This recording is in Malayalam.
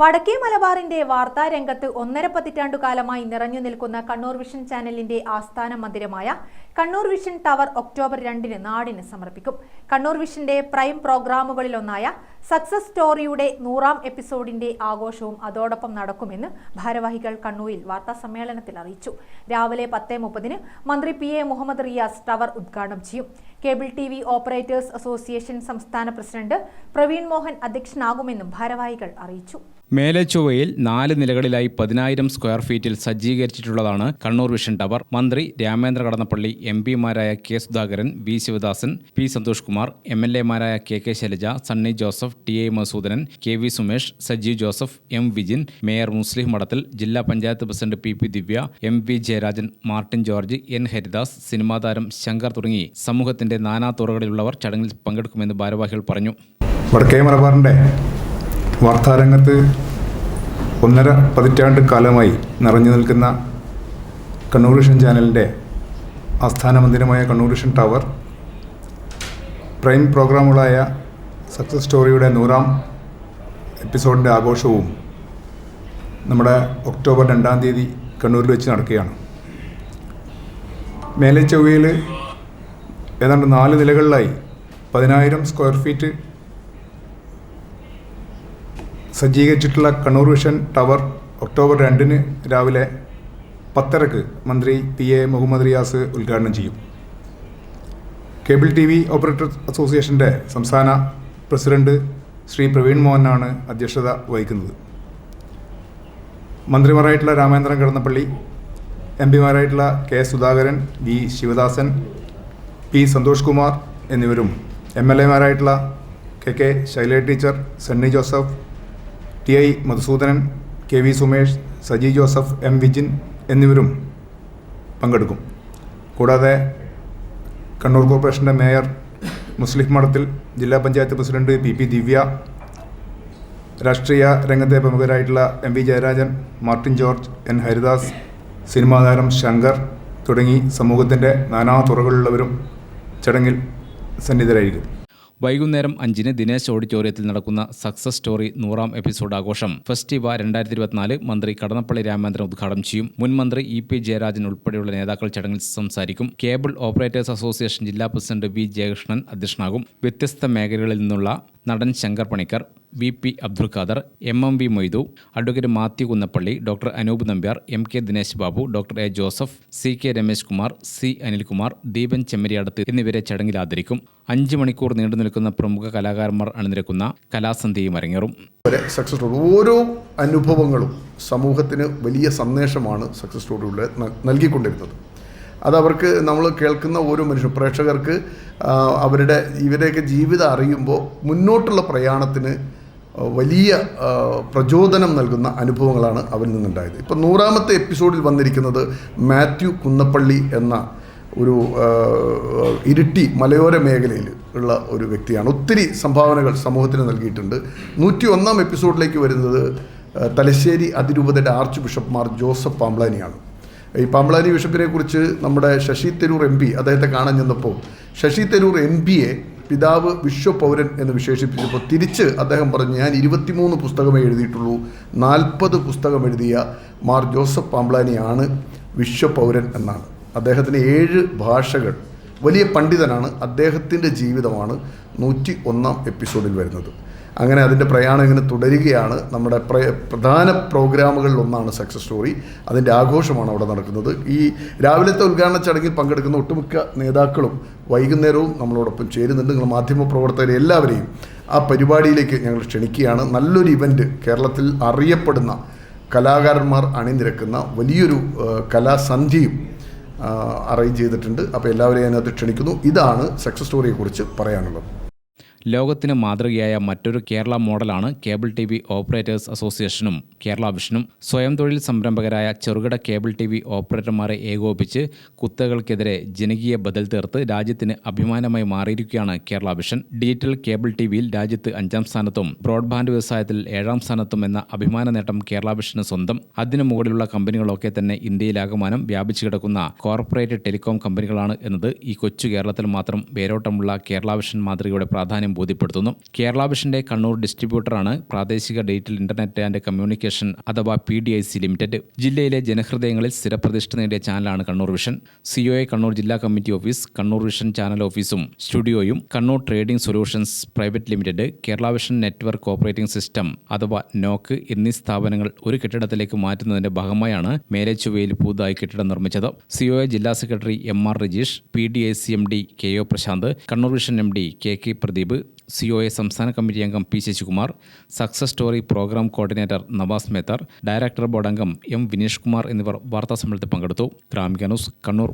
വടക്കേ മലബാറിന്റെ വാർത്താ രംഗത്ത് ഒന്നര പതിറ്റാണ്ടു കാലമായി നിറഞ്ഞു നിൽക്കുന്ന കണ്ണൂർ വിഷൻ ചാനലിന്റെ ആസ്ഥാന മന്ദിരമായ കണ്ണൂർ വിഷൻ ടവർ ഒക്ടോബർ രണ്ടിന് നാടിന് സമർപ്പിക്കും. കണ്ണൂർ വിഷന്റെ പ്രൈം പ്രോഗ്രാമുകളിലൊന്നായ സക്സസ് സ്റ്റോറിയുടെ നൂറാം എപ്പിസോഡിന്റെ ആഘോഷവും അതോടൊപ്പം നടക്കുമെന്ന് ഭാരവാഹികൾ കണ്ണൂരിൽ വാർത്താ സമ്മേളനത്തിൽ അറിയിച്ചു. രാവിലെ പത്ത് മുപ്പതിന് മന്ത്രി P A Muhammad Riyas tower ഉദ്ഘാടനം ചെയ്യും. Cable T V operators association സംസ്ഥാന പ്രസിഡന്റ് പ്രവീൺ മോഹൻ അധ്യക്ഷനാകുമെന്നും ഭാരവാഹികൾ അറിയിച്ചു. മേലെച്ചൊവ്വയിൽ നാല് നിലകളിലായി പതിനായിരം സ്ക്വയർ ഫീറ്റിൽ സജ്ജീകരിച്ചിട്ടുള്ളതാണ് കണ്ണൂർ വിഷൻ ടവർ. മന്ത്രി Ramendra Kadannappally M പിമാരായ K Sudhakaran V Sivadasan P Santhosh Kumar M L എമാരായ K K Shailaja Sunny Joseph T A Madhusoodanan K V Sumesh Sajeev Joseph M Vijin mayor Muslih Madathil ജില്ലാ panchayat president P P Divya M V Jayarajan Martin George N Haridas cinema താരം ശങ്കർ തുടങ്ങി സമൂഹത്തിന്റെ നാനാ തുറകളിലുള്ളവർ ചടങ്ങിൽ പങ്കെടുക്കുമെന്ന് ഭാരവാഹികൾ പറഞ്ഞു. വടക്കേ മലബാറിന്റെ വാർത്താരംഗത്ത് ഒന്നര പതിറ്റാണ്ട് കാലമായി നിറഞ്ഞു നിൽക്കുന്ന കണ്ണൂർ വിഷൻ ചാനലിന്റെ ആസ്ഥാന മന്ദിരമായ കണ്ണൂർ വിഷൻ ടവർ പ്രൈം പ്രോഗ്രാമുകളായ സക്സസ് സ്റ്റോറിയുടെ നൂറാം എപ്പിസോഡിന്റെ ആഘോഷവും നമ്മുടെ ഒക്ടോബർ രണ്ടാം തീയതി കണ്ണൂരിൽ വെച്ച് നടക്കുകയാണ്. മേലെ ചൊവ്വയിൽ ഏതാണ്ട് നാല് നിലകളിലായി പതിനായിരം സ്ക്വയർ ഫീറ്റ് സജ്ജീകരിച്ചിട്ടുള്ള കണ്ണൂർ വിഷൻ ടവർ ഒക്ടോബർ രണ്ടിന് രാവിലെ പത്തരക്ക് മന്ത്രി പി എ മുഹമ്മദ് റിയാസ് ഉദ്ഘാടനം ചെയ്യും. കേബിൾ ടി വി ഓപ്പറേറ്റർ അസോസിയേഷന്റെ സംസ്ഥാന പ്രസിഡന്റ് ശ്രീ പ്രവീൺ മോഹനാണ് അധ്യക്ഷത വഹിക്കുന്നത്. മന്ത്രിമാരായിട്ടുള്ള Ramendran Kadannappally M പിമാരായിട്ടുള്ള K Sudhakaran V Sivadasan P Santhosh Kumar എന്നിവരും M L എമാരായിട്ടുള്ള K K Shaila teacher Sunny Joseph T I Madhusoodanan K V Sumesh Saji Joseph M Vijin എന്നിവരും പങ്കെടുക്കും. കൂടാതെ കണ്ണൂർ കോർപ്പറേഷന്റെ മേയർ മുസ്ലിം മഠത്തിൽ ജില്ലാ panchayat president P P Divya രാഷ്ട്രീയ രംഗത്തെ പ്രമുഖരായിട്ടുള്ള M V Jayarajan Martin George N Haridas cinema താരം ശങ്കർ തുടങ്ങി സമൂഹത്തിന്റെ നാനാ തുറകളിലുള്ളവരും ചടങ്ങിൽ സന്നിധരായിരിക്കും. വൈകുന്നേരം അഞ്ചിന് ദിനേശ് ഓഡിറ്റോറിയത്തിൽ നടക്കുന്ന സക്സസ് സ്റ്റോറി നൂറാം എപ്പിസോഡ് ആഘോഷം. ഫെസ്റ്റിവ രണ്ടായിരത്തി ഇരുപത്തിനാല് മന്ത്രി കടന്നപ്പള്ളി രാമേന്ദ്രൻ ഉദ്ഘാടനം ചെയ്യും. മുൻ മന്ത്രി ഇ പി ജയരാജൻ ഉൾപ്പെടെയുള്ള നേതാക്കൾ ചടങ്ങിൽ സംസാരിക്കും. കേബിൾ ഓപ്പറേറ്റേഴ്സ് അസോസിയേഷൻ ജില്ലാ പ്രസിഡന്റ് വി ജയകൃഷ്ണൻ അധ്യക്ഷനാകും. വ്യത്യസ്ത മേഖലകളിൽ നിന്നുള്ള നടൻ Shankar Panicker V P Abdul Khader M M V Moidu advocate Mathew Kunnappally doctor Anoop Nambiar M K Dinesh Babu doctor A Joseph C K Ramesh Kumar C Anilkumar Deepan Chemmariyadath എന്നിവരെ ചടങ്ങിൽ ആദരിക്കും. അഞ്ച് മണിക്കൂർ നീണ്ടു നിൽക്കുന്ന പ്രമുഖ കലാകാരന്മാർ അണിനിരക്കുന്ന കലാസന്ധ്യയും അരങ്ങേറും. സക്സസ്ഫുൾ സക്സസ് ഓരോ അനുഭവങ്ങളും സമൂഹത്തിന് വലിയ സന്ദേശമാണ് സക്സസ് സ്റ്റോറിയുടെ നൽകിക്കൊണ്ടിരുന്നത്. നൽകിക്കൊണ്ടിരുന്നത് അതവർക്ക് നമ്മൾ കേൾക്കുന്ന ഓരോ മനുഷ്യ പ്രേക്ഷകർക്ക് അവരുടെ ഇവരെയൊക്കെ ജീവിതം അറിയുമ്പോൾ മുന്നോട്ടുള്ള പ്രയാണത്തിന് വലിയ പ്രചോദനം നൽകുന്ന അനുഭവങ്ങളാണ് അവരിൽ നിന്നുണ്ടായത്. ഇപ്പം നൂറാമത്തെ എപ്പിസോഡിൽ വന്നിരിക്കുന്നത് മാത്യു കുന്നപ്പള്ളി എന്ന ഒരു ഇരുട്ടി മലയോര മേഖലയിൽ ഉള്ള ഒരു വ്യക്തിയാണ്. ഒത്തിരി സംഭാവനകൾ സമൂഹത്തിന് നൽകിയിട്ടുണ്ട്. നൂറ്റി ഒന്നാം എപ്പിസോഡിലേക്ക് വരുന്നത് തലശ്ശേരി അതിരൂപതയുടെ ആർച്ച് ബിഷപ്പ് മാർ ജോസഫ് പാമ്പ്ലാനിയാണ്. ഈ പാമ്പ്ലാനി ബിഷപ്പിനെ കുറിച്ച് നമ്മുടെ ശശി തരൂർ എം പി അദ്ദേഹത്തെ കാണാൻ ചെന്നപ്പോൾ ശശി തരൂർ എം പിയെ പിതാവ് വിശ്വപൗരൻ എന്ന് വിശേഷിപ്പിച്ചപ്പോൾ തിരിച്ച് അദ്ദേഹം പറഞ്ഞു ഞാൻ ഇരുപത്തിമൂന്ന് പുസ്തകമേ എഴുതിയിട്ടുള്ളൂ. നാൽപ്പത് പുസ്തകം എഴുതിയ മാർ ജോസഫ് പാംബ്ലാനിയാണ് വിശ്വപൗരൻ എന്നാണ്. അദ്ദേഹത്തിന് ഏഴ് ഭാഷകൾ. വലിയ പണ്ഡിതനാണ്. അദ്ദേഹത്തിന്റെ ജീവിതമാണ് നൂറ്റി ഒന്നാം എപ്പിസോഡിൽ വരുന്നത്. അങ്ങനെ അതിന്റെ പ്രയാണം ഇങ്ങനെ തുടരുകയാണ്. നമ്മുടെ പ്ര- പ്രധാന പ്രോഗ്രാമുകളിൽ ഒന്നാണ് സക്സസ് സ്റ്റോറി അതിന്റെ ആഘോഷമാണ് അവിടെ നടക്കുന്നത്. ഈ രാവിലത്തെ ഉദ്ഘാടന ചടങ്ങിൽ പങ്കെടുക്കുന്ന ഒട്ടുമിക്ക നേതാക്കളും വൈകുന്നേരവും നമ്മളോടൊപ്പം ചേരുന്നുണ്ട്. നിങ്ങൾ മാധ്യമ പ്രവർത്തകരെ എല്ലാവരെയും ആ പരിപാടിയിലേക്ക് ഞങ്ങൾ ക്ഷണിക്കുകയാണ്. നല്ലൊരു ഇവന്റ് കേരളത്തിൽ അറിയപ്പെടുന്ന കലാകാരന്മാർ അണിനിരക്കുന്ന വലിയൊരു കലാസന്ധിയും അറേഞ്ച് ചെയ്തിട്ടുണ്ട്. അപ്പോൾ എല്ലാവരെയും അതിനകത്ത് ക്ഷണിക്കുന്നു. ഇതാണ് സക്സസ് സ്റ്റോറിയെക്കുറിച്ച് പറയാനുള്ളത്. ലോകത്തിന് മാതൃകയായ മറ്റൊരു കേരള മോഡലാണ് കേബിൾ ടി വി ഓപ്പറേറ്റേഴ്സ് അസോസിയേഷനും. കേരള വിഷനും സ്വയം തൊഴിൽ സംരംഭകരായ ചെറുകിട കേബിൾ ടി വി ഓപ്പറേറ്റർമാരെ ഏകോപിപ്പിച്ച് കുത്തകൾക്കെതിരെ ജനകീയ ബദൽ തീർത്ത് രാജ്യത്തിന് അഭിമാനമായി മാറിയിരിക്കുകയാണ് Kerala vision. Digital cable T വിയിൽ രാജ്യത്ത് അഞ്ചാം സ്ഥാനത്തും ബ്രോഡ്ബാൻഡ് വ്യവസായത്തിൽ ഏഴാം സ്ഥാനത്തും എന്ന അഭിമാന നേട്ടം കേരള വിഷന് സ്വന്തം. അതിനു മുകളിലുള്ള കമ്പനികളൊക്കെ തന്നെ ഇന്ത്യയിലാകമാനം വ്യാപിച്ചു കിടക്കുന്ന കോർപ്പറേറ്റ് ടെലികോം കമ്പനികളാണ് എന്നത് ഈ കൊച്ചു കേരളത്തിൽ മാത്രം വേരോട്ടമുള്ള കേരള വിഷൻ മാതൃകയുടെ പ്രാധാന്യം സന്ദേശം ബോധ്യപ്പെടുത്തുന്നു. കേരള വിഷന്റെ കണ്ണൂർ ഡിസ്ട്രിബ്യൂട്ടറാണ് പ്രാദേശിക ഡിജിറ്റൽ ഇന്റർനെറ്റ് ആൻഡ് കമ്മ്യൂണിക്കേഷൻ അഥവാ P D I C limited ജില്ലയിലെ ജനഹൃദയങ്ങളിൽ സ്ഥിരപ്രതിഷ്ഠ നേടിയ ചാനലാണ് കണ്ണൂർ വിഷൻ. സിഒഎ കണ്ണൂർ ജില്ലാ committee office Kannur vision channel ഓഫീസും സ്റ്റുഡിയോയും Kannur trading solutions private limited Kerala vision network operating system അഥവാ നോക്ക് എന്നീ സ്ഥാപനങ്ങൾ ഒരു കെട്ടിടത്തിലേക്ക് മാറ്റുന്നതിന്റെ ഭാഗമായാണ് മേലേച്ചുവയിൽ പുതുതായി കെട്ടിടം നിർമ്മിച്ചത്. സിഒഎ ജില്ലാ secretary M R Rajeesh P D I C M D K O Prashanth Kannur vision M D K K Pradeep COA സംസ്ഥാന കമ്മിറ്റി അംഗം P Sasikumar success story program coordinator Navas Methar director board അംഗം എം വിനീഷ് കുമാർ എന്നിവർ വാർത്താ സമ്മേളനത്തിൽ പങ്കെടുത്തു. ഗ്രാമിക ന്യൂസ് കണ്ണൂർ.